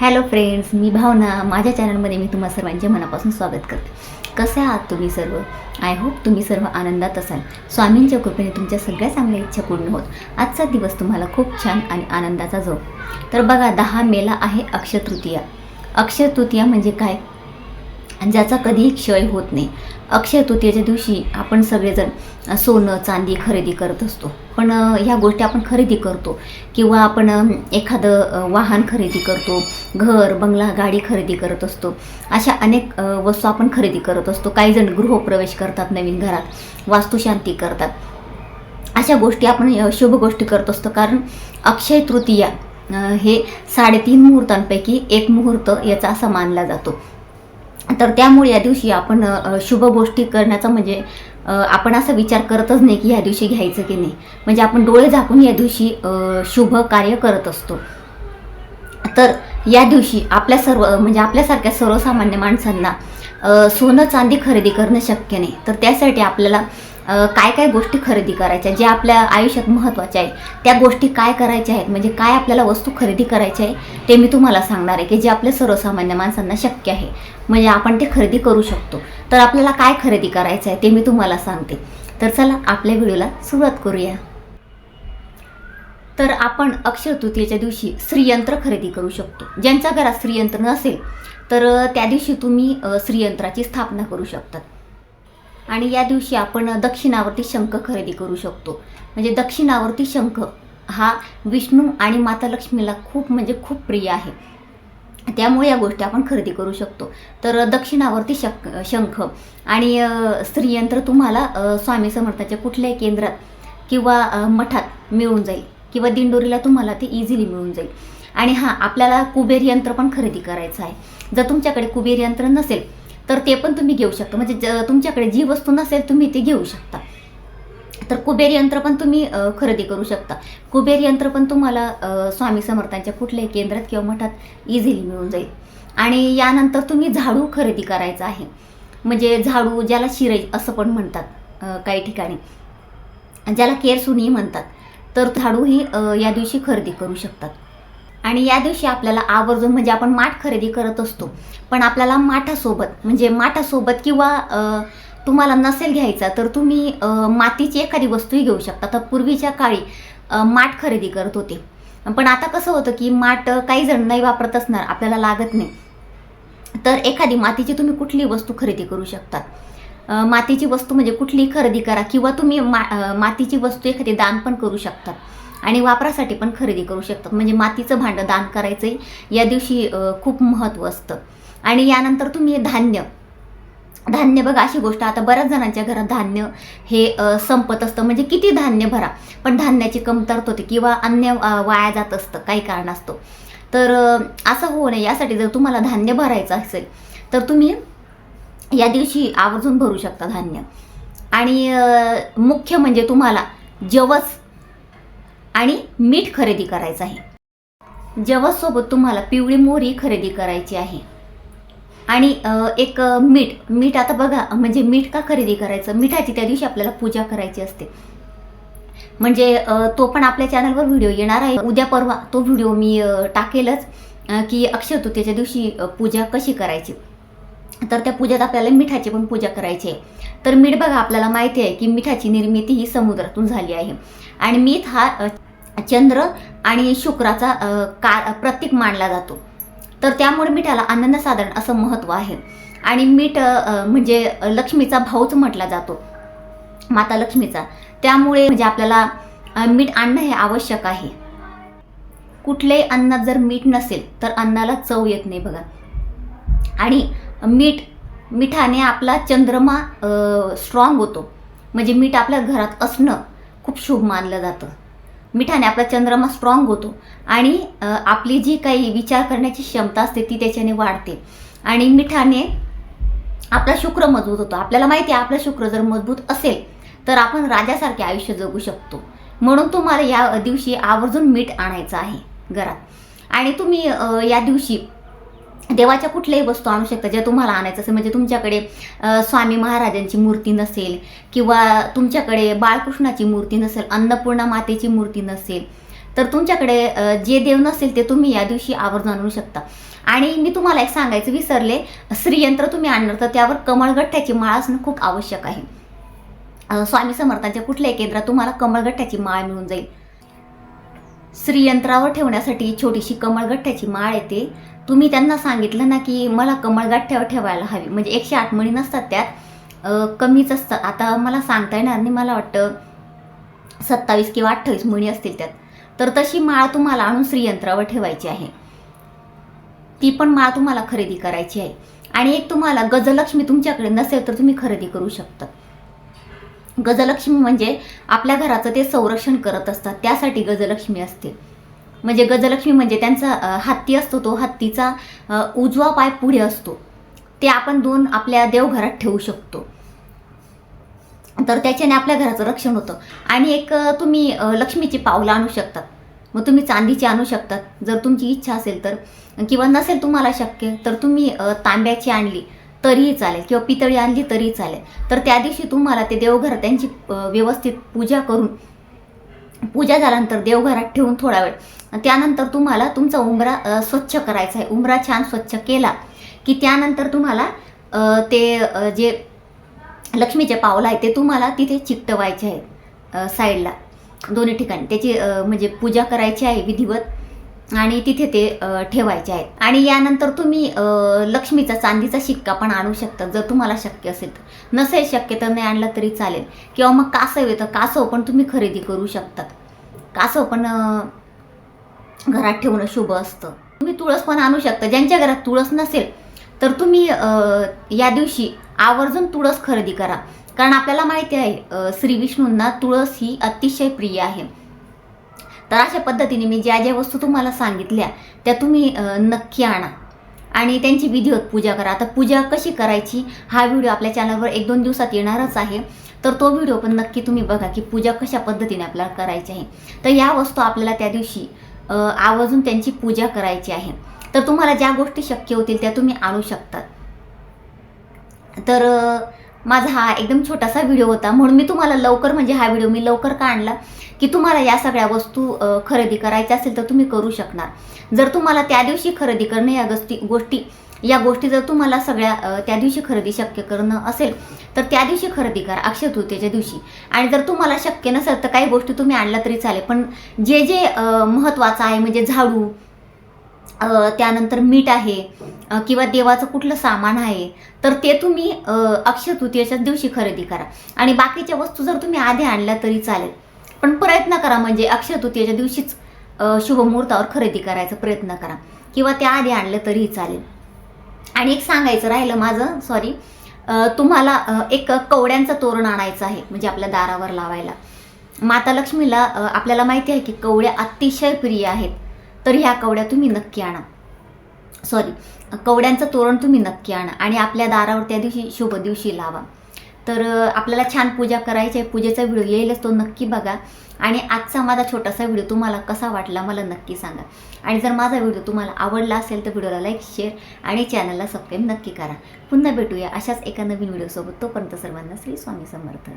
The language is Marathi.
हॅलो फ्रेंड्स मी भावना. माझ्या चॅनलमध्ये मी तुम्हा सर्वांचे मनापासून स्वागत करते. कसे आहात तुम्ही सर्व? आय होप तुम्ही सर्व आनंदात असाल. स्वामींच्या कृपेने तुमच्या सगळ्या चांगल्या इच्छा पूर्ण होत. आजचा दिवस तुम्हाला खूप छान आणि आनंदाचा जो तर बघा दहा मेला आहे अक्षय तृतीया. अक्षय तृतीया म्हणजे काय? ज्याचा कधीही क्षय होत नाही. अक्षय तृतीयेच्या दिवशी आपण सगळेजण सोनं चांदी खरेदी करत असतो. पण ह्या गोष्टी आपण खरेदी करतो. किंवा आपण एखादं वाहन खरेदी करतो घर बंगला गाडी खरेदी करत असतो. अशा अनेक वस्तू आपण खरेदी करत असतो. काही जण गृहप्रवेश करतात नवीन घरात वास्तुशांती करतात. अशा गोष्टी आपण शुभ गोष्टी करत असतो. कारण अक्षय तृतीया हे साडेतीन मुहूर्तांपैकी एक मुहूर्त याचा असा मानला जातो. तर त्यामुळे या दिवशी आपण शुभ गोष्टी करण्याचा म्हणजे आपण असा विचार करतच नाही की या दिवशी घ्यायचं की नाही. म्हणजे आपण डोळे झाकून या दिवशी शुभ कार्य करत असतो. तर या दिवशी आपल्या सर्व म्हणजे आपल्यासारख्या सर्वसामान्य माणसांना सोनं चांदी खरेदी करणं शक्य नाही. तर त्यासाठी आपल्याला काय काय गोष्टी खरेदी करायच्या जे आपल्या आयुष्यात महत्त्वाच्या आहेत त्या गोष्टी काय करायच्या आहेत म्हणजे काय आपल्याला वस्तू खरेदी करायची आहे ते मी तुम्हाला सांगणार आहे की जे आपल्या सर्वसामान्य माणसांना शक्य आहे. म्हणजे आपण ते खरेदी करू शकतो. तर आपल्याला काय खरेदी करायचं आहे ते मी तुम्हाला सांगते. तर चला आपल्या व्हिडिओला सुरुवात करूया. तर आपण अक्षय तृतीयेच्या दिवशी श्रीयंत्र खरेदी करू शकतो. ज्यांच्या घरात श्रीयंत्र नसेल तर त्या दिवशी तुम्ही श्रीयंत्राची स्थापना करू शकतात. आणि या दिवशी आपण दक्षिणावर्ती शंख खरेदी करू शकतो. म्हणजे दक्षिणावर्ती शंख हा विष्णू आणि माता लक्ष्मीला खूप म्हणजे खूप प्रिय आहे. त्यामुळे या गोष्टी आपण खरेदी करू शकतो. तर दक्षिणावर्ती शक शंख आणि स्त्रीयंत्र तुम्हाला स्वामी समर्थाच्या कुठल्याही केंद्रात किंवा मठात मिळून जाईल किंवा दिंडोरीला तुम्हाला ते इझिली मिळून जाईल. आणि हां आपल्याला कुबेर यंत्र पण खरेदी करायचं आहे. जर तुमच्याकडे कुबेर यंत्र नसेल तर ते पण तुम्ही घेऊ शकता. म्हणजे ज तुमच्याकडे जी वस्तू नसेल तुम्ही ती घेऊ शकता. तर कुबेर यंत्र पण तुम्ही खरेदी करू शकता. कुबेर यंत्र पण तुम्हाला स्वामी समर्थांच्या कुठल्याही केंद्रात किंवा मठात इझिली मिळून जाईल. आणि यानंतर तुम्ही झाडू खरेदी करायचं आहे. म्हणजे झाडू ज्याला शिरई असं पण म्हणतात काही ठिकाणी. ज्याला केरसुनी म्हणतात. तर झाडू ही या दिवशी खरेदी करू शकतात. आणि या दिवशी आपल्याला आवर्जून म्हणजे आपण माठ खरेदी करत असतो. पण आपल्याला माठासोबत म्हणजे माठासोबत किंवा तुम्हाला नसेल घ्यायचा तर तुम्ही मातीची एखादी वस्तूही घेऊ शकता. तर पूर्वीच्या काळी माठ खरेदी करत होते. पण आता कसं होतं की माठ काही जण नाही वापरत असणार आपल्याला लागत नाही. तर एखादी मातीची तुम्ही कुठलीही वस्तू खरेदी करू शकता? मातीची वस्तू म्हणजे कुठलीही खरेदी करा किंवा तुम्ही मा मातीची वस्तू एखादी दान पण करू शकतात आणि वापरासाठी पण खरेदी करू शकतात. म्हणजे मातीचं भांडं दान करायचं या दिवशी खूप महत्त्व असतं. आणि यानंतर तुम्ही धान्य. धान्य बघा अशी गोष्ट. आता बऱ्याच जणांच्या घरात धान्य हे संपत असतं. म्हणजे किती धान्य भरा. पण धान्याची कमतरता होते किंवा अन्य वाया जात असतं. काही कारणास्तव तर असं होऊ नये. यासाठी जर तुम्हाला धान्य भरायचं असेल तर तुम्ही या दिवशी आवर्जून भरू शकता धान्य. आणि मुख्य म्हणजे तुम्हाला जवस आणि मीठ खरेदी करायचं आहे. जवससोबत तुम्हाला पिवळी मोहरी खरेदी करायची आहे. आणि एक मीठ. मीठ आता बघा म्हणजे मीठ का खरेदी करायचं? मिठाची त्या दिवशी आपल्याला पूजा करायची असते. म्हणजे तो पण आपल्या चॅनलवर व्हिडिओ येणार आहे. उद्या परवा तो व्हिडिओ मी टाकेलच की अक्षय तृतीयेच्या दिवशी पूजा कशी करायची? तर त्या पूजेत आपल्याला मिठाची पण पूजा करायची आहे. तर मीठ बघा आपल्याला माहिती आहे की मिठाची निर्मिती ही समुद्रातून झाली आहे. आणि मीठ हा चंद्र आणि शुक्राचा का प्रतीक मानला जातो. तर त्यामुळे मिठाला अनन्यसाधारण असं महत्त्व आहे. आणि मीठ म्हणजे लक्ष्मीचा भाऊच म्हटला जातो. माता लक्ष्मीचा. त्यामुळे म्हणजे आपल्याला मीठ आणणं हे आवश्यक आहे. कुठल्याही अन्नात जर मीठ नसेल तर अन्नाला चव येत नाही बघा. आणि मीठ मिठाने आपला चंद्रमा स्ट्रॉंग होतो. म्हणजे मीठ आपल्या घरात असणं खूप शुभ मानलं जातं. मिठाने आपला चंद्रमा स्ट्रॉंग होतो. आणि आपली जी काही विचार करण्याची क्षमता असते ती त्याच्याने वाढते. आणि मिठाने आपला शुक्र मजबूत होतो. आपल्याला माहिती आहे आपला शुक्र जर मजबूत असेल तर आपण राजासारखे आयुष्य जगू शकतो. म्हणून तुम्हाला या दिवशी आवर्जून मीठ आणायचं आहे घरात. आणि तुम्ही या दिवशी देवाच्या कुठल्याही वस्तू आणू शकता ज्या तुम्हाला आणायचं असेल. म्हणजे तुमच्याकडे स्वामी महाराजांची मूर्ती नसेल किंवा तुमच्याकडे बाळकृष्णाची मूर्ती नसेल अन्नपूर्णा मातेची मूर्ती नसेल तर तुमच्याकडे जे देव नसेल ते तुम्ही या दिवशी आवर्जून आणू शकता. आणि मी तुम्हाला एक सांगायचं विसरले श्रीयंत्र तुम्ही आणणार तर त्यावर कमळगठ्ठ्याची माळ असणं खूप आवश्यक आहे. स्वामी समर्थांच्या कुठल्याही केंद्रात तुम्हाला कमळगठ्ठ्याची माळ मिळून जाईल. श्रीयंत्रावर ठेवण्यासाठी छोटीशी कमळगठ्ठ्याची माळ येते. तुम्ही त्यांना सांगितलं ना की मला कमळगठ्ठ्यावर ठेवायला हवी. म्हणजे एकशे आठ मणी नसतात त्यात. कमीच असतात. आता मला सांगता येणार नाही. मला वाटतं सत्तावीस किंवा अठ्ठावीस मणी असतील त्यात. तर तशी माळ तुम्हाला आणून श्रीयंत्रावर ठेवायची आहे. ती पण माळ तुम्हाला खरेदी करायची आहे. आणि एक तुम्हाला गजलक्ष्मी तुमच्याकडे नसेल तर तुम्ही खरेदी करू शकता. गजलक्ष्मी म्हणजे आपल्या घराचं ते संरक्षण करत असतात. त्यासाठी गजलक्ष्मी असते. म्हणजे गजलक्ष्मी म्हणजे त्यांचा हत्ती असतो तो हत्तीचा उजवा पाय पुढे असतो. ते आपण दोन आपल्या देवघरात ठेवू शकतो. तर त्याच्याने आपल्या घराचं रक्षण होतं. आणि एक तुम्ही लक्ष्मीची पावलं आणू शकतात. मग तुम्ही चांदीची आणू शकतात. जर तुमची इच्छा असेल तर. किंवा नसेल तुम्हाला शक्य तर तुम्ही तांब्याची आणली. तरीही चालेल. किंवा पितळी आणली तरीही चालेल. तर त्या दिवशी तुम्हाला ते देवघर त्यांची व्यवस्थित पूजा करून पूजा झाल्यानंतर देवघरात ठेवून थोडा वेळ. त्यानंतर तुम्हाला तुमचा उंबरा स्वच्छ करायचा आहे. उंबरा छान स्वच्छ केला की त्यानंतर तुम्हाला ते जे लक्ष्मीचे पावलं आहे ते तुम्हाला तिथे चिकटवायचे आहे साईडला. दोन्ही ठिकाणी. त्याची म्हणजे पूजा करायची आहे विधिवत. आणि तिथे ते ठेवायचे आहेत. आणि यानंतर तुम्ही लक्ष्मीचा चांदीचा शिक्का पण आणू शकता जर तुम्हाला शक्य असेल तर. नसेल शक्य तर नाही आणला तरी चालेल. किंवा मग कासव येतं कासव पण तुम्ही खरेदी करू शकतात. कासव पण घरात ठेवणं शुभ असतं. तुम्ही तुळस पण आणू शकता. ज्यांच्या घरात तुळस नसेल तर तुम्ही या दिवशी आवर्जून तुळस खरेदी करा. कारण आपल्याला माहिती आहे श्री विष्णूंना तुळस ही अतिशय प्रिय आहे. तर अशा पद्धतीने मी ज्या ज्या वस्तू तुम्हाला सांगितल्या त्या तुम्ही नक्की आणा. आणि त्यांची विधिवत पूजा करा. आता पूजा कशी करायची हा व्हिडिओ आपल्या चॅनलवर एक दोन दिवसात येणारच आहे. तर तो व्हिडिओ पण नक्की तुम्ही बघा की पूजा कशा पद्धतीने आपल्याला करायची आहे. तर या वस्तू आपल्याला त्या दिवशी आवर्जून त्यांची पूजा करायची आहे. तर तुम्हाला ज्या गोष्टी शक्य होतील त्या तुम्ही आणू शकतात तर माझा हा एकदम छोटासा व्हिडिओ होता. म्हणून मी तुम्हाला लवकर म्हणजे हा व्हिडिओ मी लवकर का आणला? की तुम्हाला या सगळ्या वस्तू खरेदी करायच्या असेल तर तुम्ही करू शकणार. जर तुम्हाला त्या दिवशी खरेदी करणं या गोष्टी गोष्टी या गोष्टी जर तुम्हाला सगळ्या त्या दिवशी खरेदी शक्य करणं असेल तर त्या दिवशी खरेदी करा अक्षय तृतीयेच्या दिवशी. आणि जर तुम्हाला शक्य नसेल तर काही गोष्टी तुम्ही आणल्या तरी चालेल. पण जे जे महत्त्वाचं आहे म्हणजे झाडू त्यानंतर मीठ आहे किंवा देवाचं कुठलं सामान आहे तर ते तुम्ही अक्षय तृतीयेच्याच दिवशी खरेदी करा. आणि बाकीच्या वस्तू जर तुम्ही आधी आणल्या तरी चालेल. पण प्रयत्न करा म्हणजे अक्षय तृतीयेच्या दिवशीच शुभमुहूर्तावर खरेदी करायचा प्रयत्न करा. किंवा त्या आधी आणलं तरीही चालेल. आणि एक सांगायचं राहिलं माझं सॉरी तुम्हाला एक कवड्यांचं तोरण आणायचं आहे म्हणजे आपल्या दारावर लावायला. माता लक्ष्मीला आपल्याला माहिती आहे की कवड्या अतिशय प्रिय आहेत. तर ह्या कवड्या तुम्ही नक्की आणा. सॉरी कवड्यांचं तोरण तुम्ही नक्की आणा आणि आपल्या दारावर त्या दिवशी शुभ दिवशी लावा. तर आपल्याला छान पूजा करायची आहे. पूजेचा व्हिडिओ येईलच तो नक्की बघा. आणि आजचा माझा छोटासा व्हिडिओ तुम्हाला कसा वाटला मला नक्की सांगा. आणि जर माझा व्हिडिओ तुम्हाला आवडला असेल तर व्हिडिओला लाईक शेअर आणि चॅनलला सबस्क्राईब नक्की करा. पुन्हा भेटूया अशाच एका नवीन व्हिडिओसोबत. तोपर्यंत सर्वांना श्री स्वामी समर्थ.